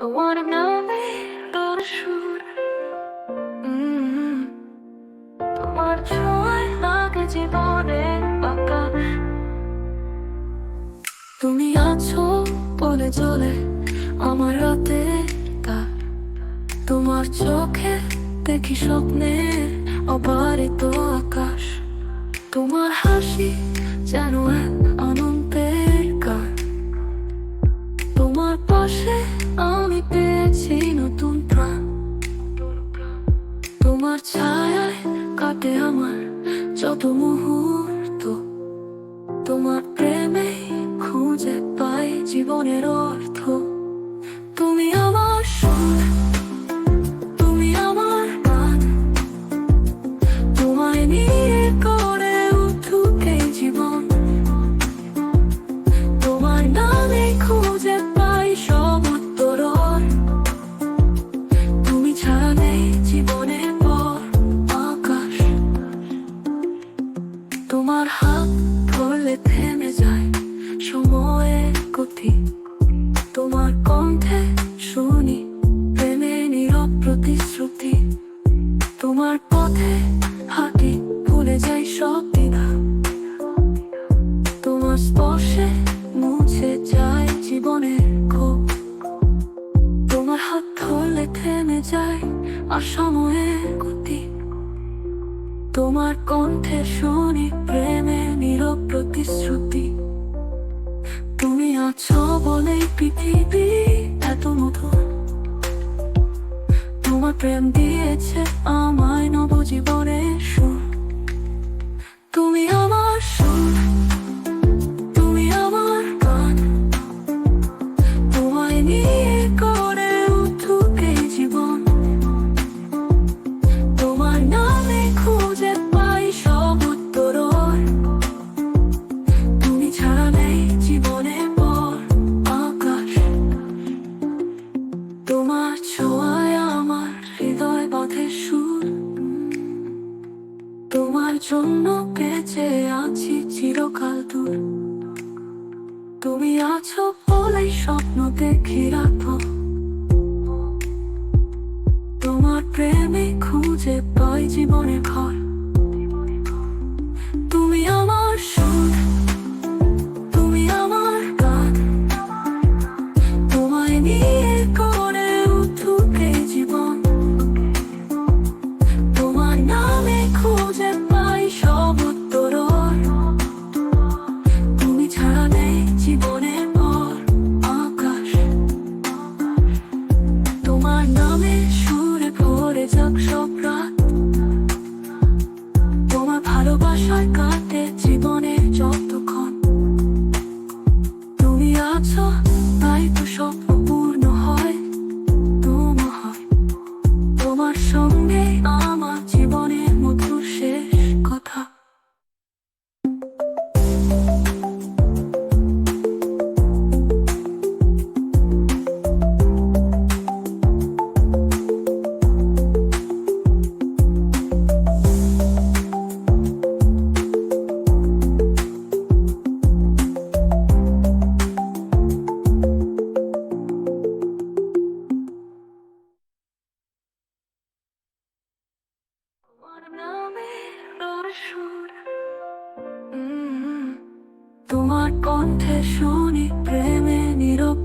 তোমার নামে তোর সুর উম, তোমার ছোঁয়ায় লাগে জীবনে আকাশ তুমি আছো বলে চলে আমার রাতে তার তোমার চোখে দেখি স্বপ্নে অবারিত আকাশ। তোমার হাসি যেন এক পেয়েছি নতুন প্রাণ। তোমার ছায়ায় কাটে আমার যত তোমার প্রেমে খুঁজে পাই জীবনের অর্থ। তোমার হাত ধরলে থেমে যায় সময়ের গতি। তোমার কণ্ঠে শুনি প্রেমে নীরব প্রতিশ্রুতি। তোমার পথে হাঁটি ভুলে যাই সব দ্বিধা। তোমার স্পর্শে মুছে যায় জীবনের ক্ষোভ। তোমার হাত ধরলে থেমে যায় আর সময়ের গতি। তোমার কণ্ঠে শুনি বলে পৃথিবী এত মধুর তোমার প্রেম দিয়েছে আমায় নবজীবনের সুর। তোমার ছোঁয়ায় আমার হৃদয় পথে সুর। তোমার জন্য বেঁচে আছি চিরকাল দূর। তুমি আছো বলেই স্বপ্ন দেখি রাখো। তোমার নামে সুরে ভরে যাক সব রাত। কণ্ঠে শুনি প্রেমে নীরব